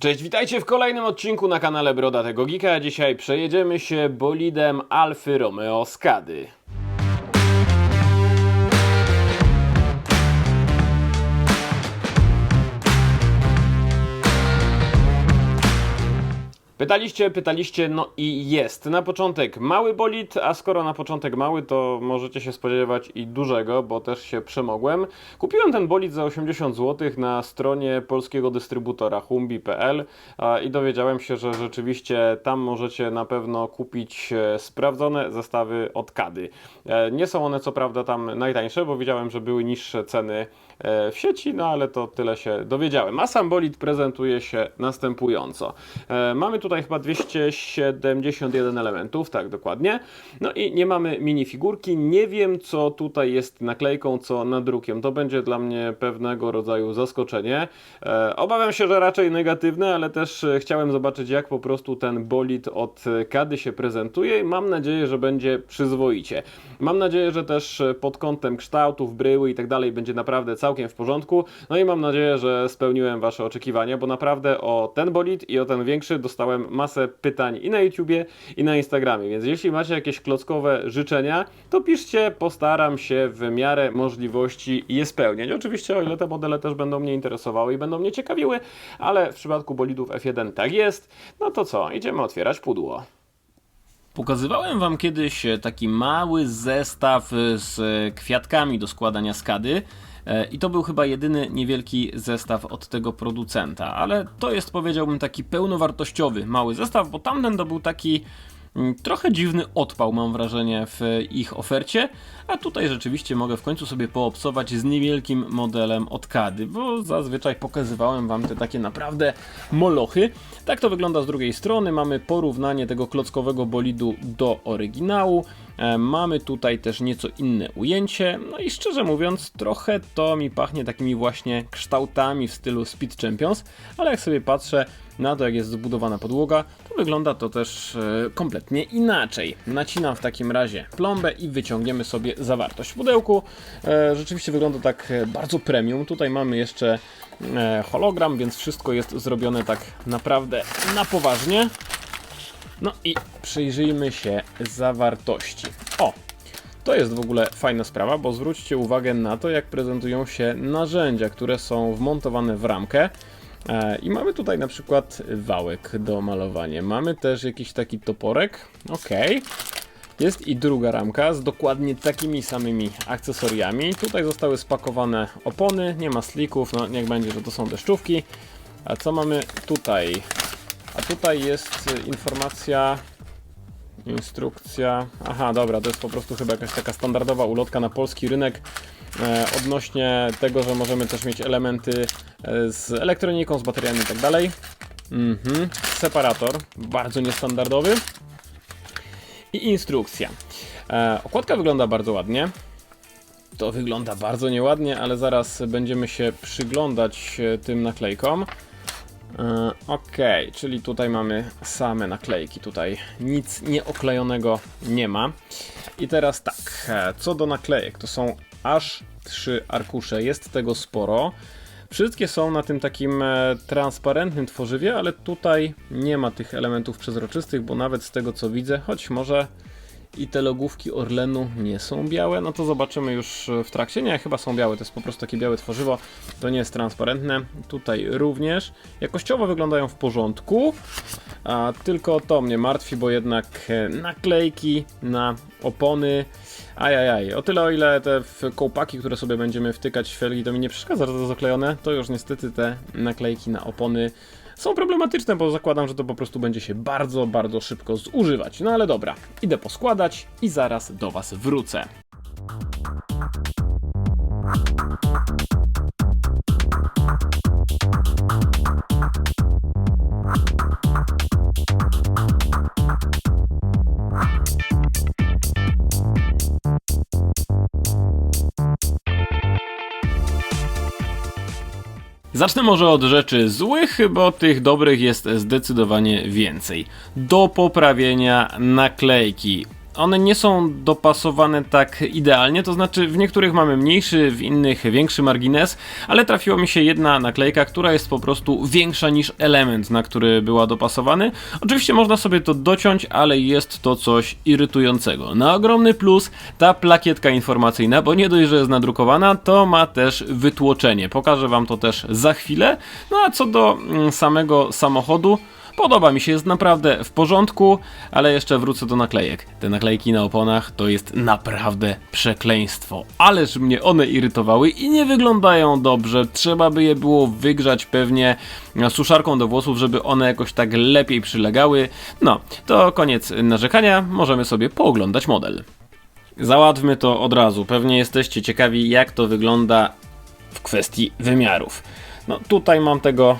Cześć, witajcie w kolejnym odcinku na kanale Brodatego Geeka. Dzisiaj przejedziemy się bolidem Alfy Romeo Skady. Pytaliście, pytaliście, no i jest. Na początek mały bolid, a skoro na początek mały, to możecie się spodziewać i dużego, bo też się przemogłem. Kupiłem ten bolid za 80 zł na stronie polskiego dystrybutora humbi.pl i dowiedziałem się, że rzeczywiście tam możecie na pewno kupić e, sprawdzone zestawy od Kady. E, Nie są one co prawda tam najtańsze, bo widziałem, że były niższe ceny e, w sieci, no ale to tyle się dowiedziałem. A sam bolid prezentuje się następująco. Mamy tutaj chyba 271 elementów, tak dokładnie. No i nie mamy minifigurki. Nie wiem, co tutaj jest naklejką, co nadrukiem. To będzie dla mnie pewnego rodzaju zaskoczenie. E, Obawiam się, że raczej negatywne, ale też e, chciałem zobaczyć, jak po prostu ten bolid od Kady się prezentuje i mam nadzieję, że będzie przyzwoicie. Mam nadzieję, że też e, pod kątem kształtów, bryły i tak dalej będzie naprawdę całkiem w porządku. No i mam nadzieję, że spełniłem Wasze oczekiwania, bo naprawdę o ten bolid i o ten większy dostałem masę pytań i na YouTubie, i na Instagramie. Więc jeśli macie jakieś klockowe życzenia, to piszcie, postaram się w miarę możliwości je spełniać. Oczywiście, o ile te modele też będą mnie interesowały i będą mnie ciekawiły, ale w przypadku bolidów F1 tak jest. No to co, idziemy otwierać pudło. Pokazywałem Wam kiedyś taki mały zestaw z kwiatkami do składania skady. E, I to był chyba jedyny niewielki zestaw od tego producenta, ale to jest powiedziałbym taki pełnowartościowy mały zestaw, bo tamten to był taki mm, trochę dziwny odpał mam wrażenie w ich ofercie, a tutaj rzeczywiście mogę w końcu sobie poobcować z niewielkim modelem od Kady, bo zazwyczaj pokazywałem Wam te takie naprawdę molochy. Tak to wygląda z drugiej strony, mamy porównanie tego klockowego bolidu do oryginału, Mamy tutaj też nieco inne ujęcie, no i szczerze mówiąc, trochę to mi pachnie takimi właśnie kształtami w stylu Speed Champions, ale jak sobie patrzę na to, jak jest zbudowana podłoga, to wygląda to też e, kompletnie inaczej. Nacinam w takim razie plombę i wyciągniemy sobie zawartość w pudełku. E, Rzeczywiście wygląda tak e, bardzo premium. Tutaj mamy jeszcze e, hologram, więc wszystko jest zrobione tak naprawdę na poważnie. No i przyjrzyjmy się zawartości. O! To jest w ogóle fajna sprawa, bo zwróćcie uwagę na to, jak prezentują się narzędzia, które są wmontowane w ramkę. E, I mamy tutaj na przykład wałek do malowania. Mamy też jakiś taki toporek. Ok. Jest i druga ramka z dokładnie takimi samymi akcesoriami. Tutaj zostały spakowane opony, nie ma slików, no niech będzie, że to są deszczówki. A co mamy tutaj? A tutaj jest y, informacja, instrukcja. Aha, dobra, to jest po prostu chyba jakaś taka standardowa ulotka na polski rynek e, odnośnie tego, że możemy też mieć elementy e, z elektroniką, z bateriami i tak dalej. Mhm. Separator, bardzo niestandardowy. I instrukcja. E, okładka wygląda bardzo ładnie. To wygląda bardzo nieładnie, ale zaraz będziemy się przyglądać tym naklejkom. E, Ok, czyli tutaj mamy same naklejki, tutaj nic nieoklejonego nie ma. I teraz tak, e, co do naklejek, to są aż trzy arkusze, jest tego sporo. Wszystkie są na tym takim e, transparentnym tworzywie, ale tutaj nie ma tych elementów przezroczystych, bo nawet z tego co widzę, choć może i te logówki Orlenu nie są białe, no to zobaczymy już e, w trakcie. Nie, chyba są białe, to jest po prostu takie białe tworzywo, to nie jest transparentne. Tutaj również. Jakościowo wyglądają w porządku, a tylko to mnie martwi, bo jednak e, naklejki na opony, ajajaj. O tyle o ile te kołpaki, które sobie będziemy wtykać w felgi, to mi nie przeszkadza, że to zaklejone, to już niestety te naklejki na opony są problematyczne, bo zakładam, że to po prostu będzie się bardzo, bardzo szybko zużywać. No ale dobra, idę poskładać i zaraz do Was wrócę. Zacznę może od rzeczy złych, bo tych dobrych jest zdecydowanie więcej. Do poprawienia naklejki. One nie są dopasowane tak idealnie, to znaczy w niektórych mamy mniejszy, w innych większy margines, ale trafiła mi się jedna naklejka, która jest po prostu większa niż element, na który była dopasowany. Oczywiście można sobie to dociąć, ale jest to coś irytującego. Na ogromny plus ta plakietka informacyjna, bo nie dość, że jest nadrukowana, to ma też wytłoczenie. Pokażę wam to też za chwilę. No a co do mm, samego samochodu, Podoba mi się, jest naprawdę w porządku, ale jeszcze wrócę do naklejek. Te naklejki na oponach to jest naprawdę przekleństwo. Ależ mnie one irytowały i nie wyglądają dobrze. Trzeba by je było wygrzać pewnie suszarką do włosów, żeby one jakoś tak lepiej przylegały. No, to koniec narzekania, możemy sobie pooglądać model. Załatwmy to od razu. Pewnie jesteście ciekawi, jak to wygląda w kwestii wymiarów. No, tutaj mam tego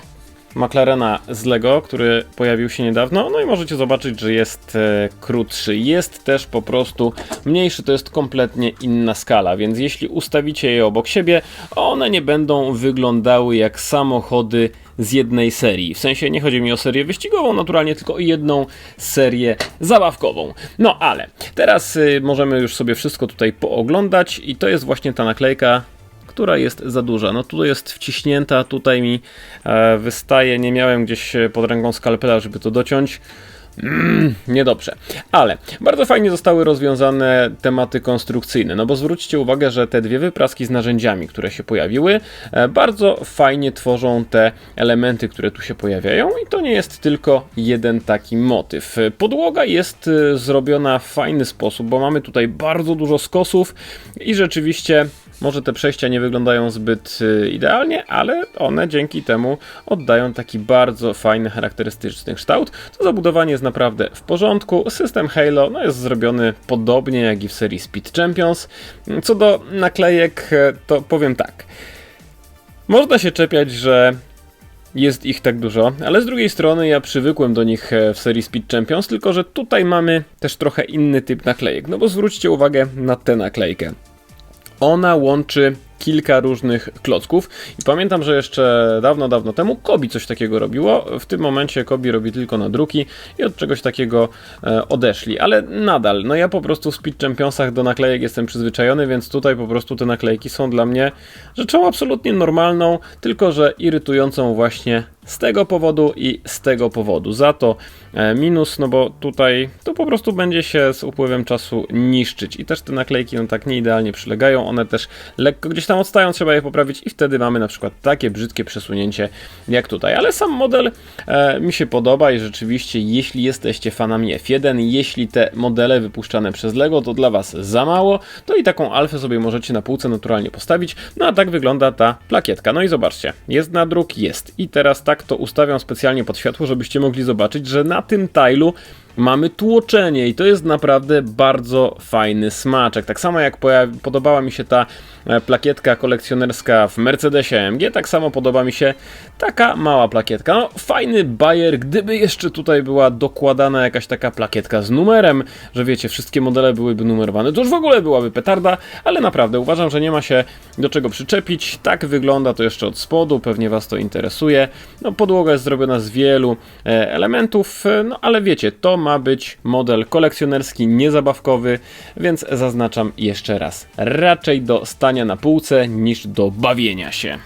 McLarena z Lego, który pojawił się niedawno. No i możecie zobaczyć, że jest e, krótszy. Jest też po prostu mniejszy, to jest kompletnie inna skala, więc jeśli ustawicie je obok siebie, one nie będą wyglądały jak samochody z jednej serii. W sensie nie chodzi mi o serię wyścigową, naturalnie tylko o jedną serię zabawkową. No ale teraz y, możemy już sobie wszystko tutaj pooglądać i to jest właśnie ta naklejka która jest za duża. No tutaj jest wciśnięta, tutaj mi e, wystaje, nie miałem gdzieś e, pod ręką skalpela, żeby to dociąć. Mm, niedobrze. Ale bardzo fajnie zostały rozwiązane tematy konstrukcyjne, no bo zwróćcie uwagę, że te dwie wypraski z narzędziami, które się pojawiły, e, bardzo fajnie tworzą te elementy, które tu się pojawiają i to nie jest tylko jeden taki motyw. Podłoga jest zrobiona w fajny sposób, bo mamy tutaj bardzo dużo skosów i rzeczywiście może te przejścia nie wyglądają zbyt y, idealnie, ale one dzięki temu oddają taki bardzo fajny, charakterystyczny kształt. To zabudowanie jest naprawdę w porządku. System Halo no, jest zrobiony podobnie jak i w serii Speed Champions. Co do naklejek, e, to powiem tak. Można się czepiać, że jest ich tak dużo, ale z drugiej strony ja przywykłem do nich e, w serii Speed Champions, tylko że tutaj mamy też trochę inny typ naklejek. No bo zwróćcie uwagę na tę naklejkę. Ona łączy kilka różnych klocków i pamiętam, że jeszcze dawno, dawno temu Kobi coś takiego robiło. W tym momencie Kobi robi tylko nadruki i od czegoś takiego e, odeszli, ale nadal, no ja po prostu w Speed Championsach do naklejek jestem przyzwyczajony, więc tutaj po prostu te naklejki są dla mnie rzeczą absolutnie normalną, tylko że irytującą właśnie z tego powodu i z tego powodu. Za to e, minus, no bo tutaj to po prostu będzie się z upływem czasu niszczyć i też te naklejki no tak nie idealnie przylegają, one też lekko gdzieś tam odstają, trzeba je poprawić i wtedy mamy na przykład takie brzydkie przesunięcie jak tutaj, ale sam model e, mi się podoba i rzeczywiście jeśli jesteście fanami F1, jeśli te modele wypuszczane przez LEGO to dla Was za mało, to i taką alfę sobie możecie na półce naturalnie postawić, no a tak wygląda ta plakietka. No i zobaczcie, jest nadruk, jest. I teraz tak to ustawiam specjalnie pod światło, żebyście mogli zobaczyć, że na tym tilu mamy tłoczenie i to jest naprawdę bardzo fajny smaczek. Tak samo jak podobała mi się ta e, plakietka kolekcjonerska w Mercedesie AMG, tak samo podoba mi się taka mała plakietka. No, fajny bajer, gdyby jeszcze tutaj była dokładana jakaś taka plakietka z numerem, że wiecie, wszystkie modele byłyby numerowane, to już w ogóle byłaby petarda, ale naprawdę uważam, że nie ma się do czego przyczepić. Tak wygląda to jeszcze od spodu, pewnie Was to interesuje. No, podłoga jest zrobiona z wielu e, elementów, e, no ale wiecie, to ma być model kolekcjonerski, niezabawkowy, więc zaznaczam jeszcze raz. Raczej do stania na półce niż do bawienia się.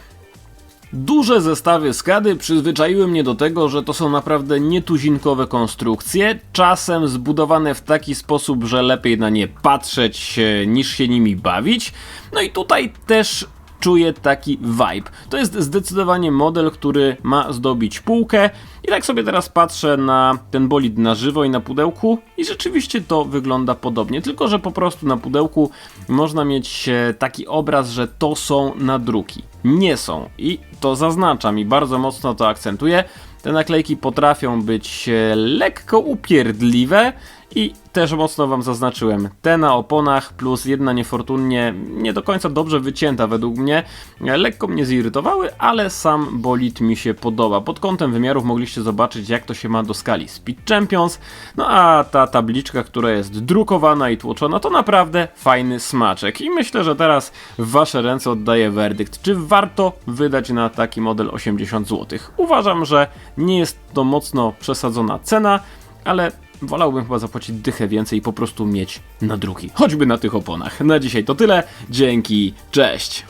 Duże zestawy skady przyzwyczaiły mnie do tego, że to są naprawdę nietuzinkowe konstrukcje, czasem zbudowane w taki sposób, że lepiej na nie patrzeć niż się nimi bawić. No i tutaj też czuję taki vibe. To jest zdecydowanie model, który ma zdobić półkę. I tak sobie teraz patrzę na ten bolid na żywo i na pudełku i rzeczywiście to wygląda podobnie, tylko że po prostu na pudełku można mieć e, taki obraz, że to są nadruki. Nie są i to zaznaczam i bardzo mocno to akcentuję. Te naklejki potrafią być e, lekko upierdliwe, i też mocno Wam zaznaczyłem, te na oponach plus jedna niefortunnie nie do końca dobrze wycięta według mnie, lekko mnie zirytowały, ale sam bolid mi się podoba. Pod kątem wymiarów mogliście zobaczyć jak to się ma do skali Speed Champions, no a ta tabliczka, która jest drukowana i tłoczona to naprawdę fajny smaczek i myślę, że teraz w Wasze ręce oddaję werdykt, czy warto wydać na taki model 80 zł. Uważam, że nie jest to mocno przesadzona cena, ale wolałbym chyba zapłacić dychę więcej i po prostu mieć na drugi. Choćby na tych oponach. Na dzisiaj to tyle. Dzięki, cześć!